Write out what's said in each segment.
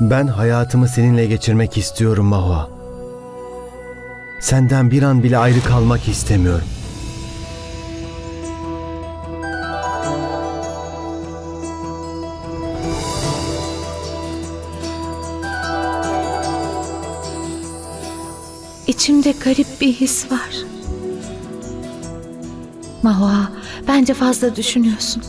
Ben hayatımı seninle geçirmek istiyorum Mahua. Senden bir an bile ayrı kalmak istemiyorum. İçimde garip bir his var. Mahua, bence fazla düşünüyorsun.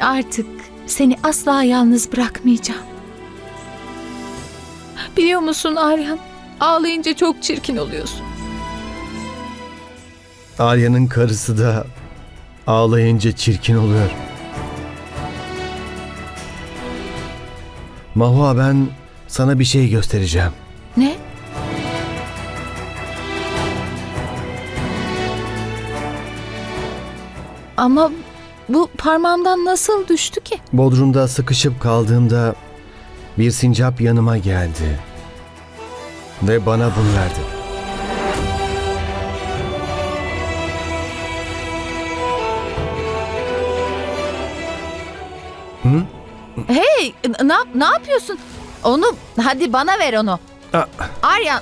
Artık seni asla yalnız bırakmayacağım. Biliyor musun Aryan? Ağlayınca çok çirkin oluyorsun. Arya'nın karısı da ağlayınca çirkin oluyor. Mahua ben sana bir şey göstereceğim. Ne? Ama bu parmağımdan nasıl düştü ki? Bodrum'da sıkışıp kaldığımda bir sincap yanıma geldi. Ve bana bunu verdi. Hey, n- ne, ne yapıyorsun? Onu, hadi bana ver onu. Aa, Aryan.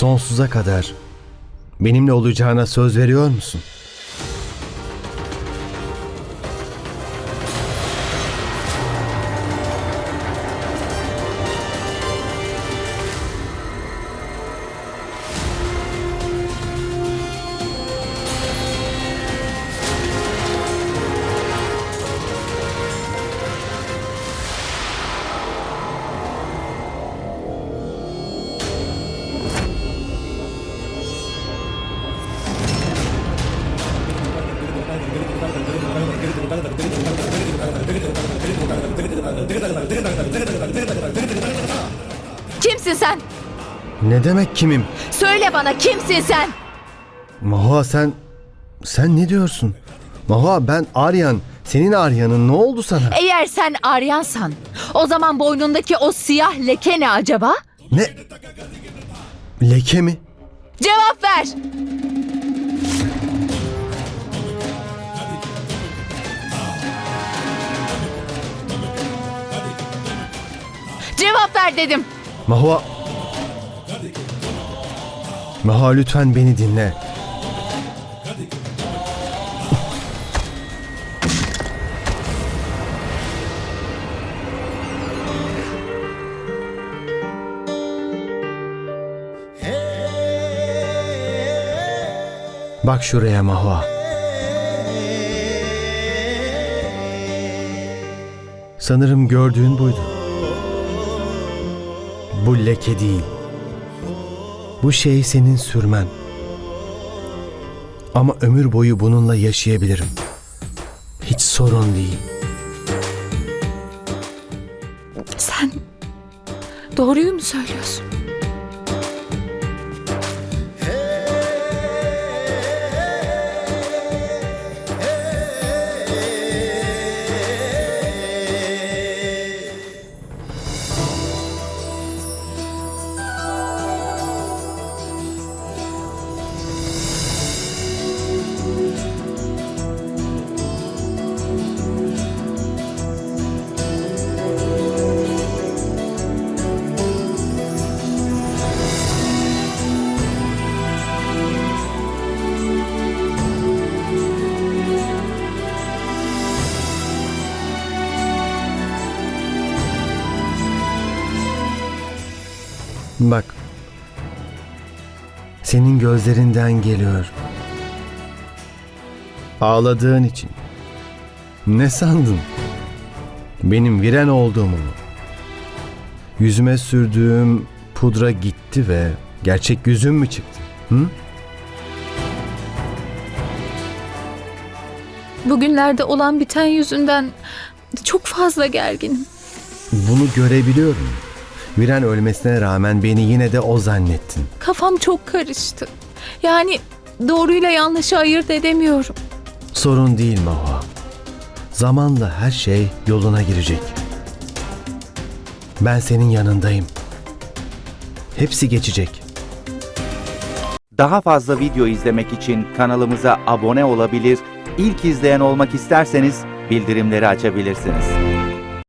Sonsuza kadar benimle olacağına söz veriyor musun? Kimsin sen? Ne demek kimim? Söyle bana kimsin sen? Mahua sen... Sen ne diyorsun? Mahua ben Aryan. Senin Aryan'ın ne oldu sana? Eğer sen Aryansan, o zaman boynundaki o siyah leke ne acaba? Ne? Leke mi? Cevap ver. Ver dedim. Mahua... Mahua lütfen beni dinle. Bak şuraya Mahua. Sanırım gördüğün buydu. Bu leke değil. Bu şey senin sürmen. Ama ömür boyu bununla yaşayabilirim. Hiç sorun değil. Sen doğruyu mu söylüyorsun? Bak. Senin gözlerinden geliyor. Ağladığın için. Ne sandın? Benim viren olduğumu mu? Yüzüme sürdüğüm pudra gitti ve gerçek yüzüm mü çıktı? Hı? Bugünlerde olan biten yüzünden çok fazla gerginim. Bunu görebiliyorum. Viren ölmesine rağmen beni yine de o zannettin. Kafam çok karıştı. Yani doğruyla yanlışı ayırt edemiyorum. Sorun değil Mahua. Zamanla her şey yoluna girecek. Ben senin yanındayım. Hepsi geçecek. Daha fazla video izlemek için kanalımıza abone olabilir, ilk izleyen olmak isterseniz bildirimleri açabilirsiniz.